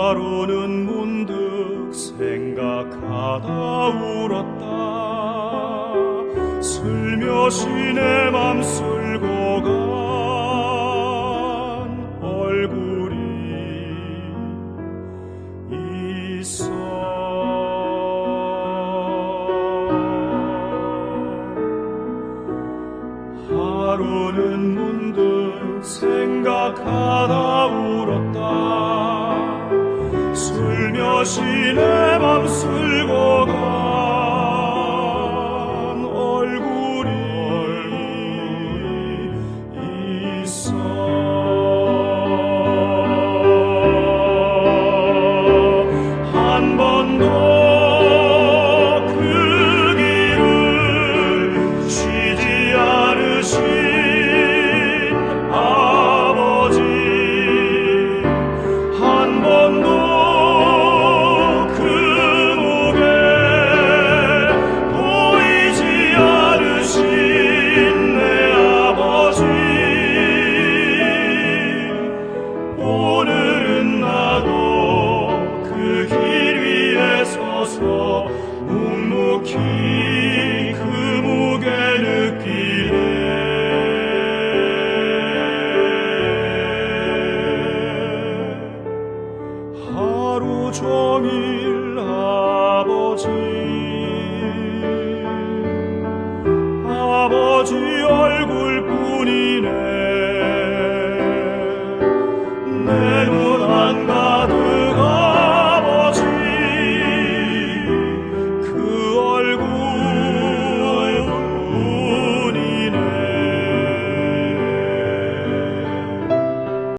하루는 문득 생각하다 울었다. 슬며시 내 맘 쓸고 간 얼굴이 있어. 하루는 문득 생각하다 울었다 슬며시 내맘 쓸고 그 종일 아버지 아버지 얼굴뿐이네.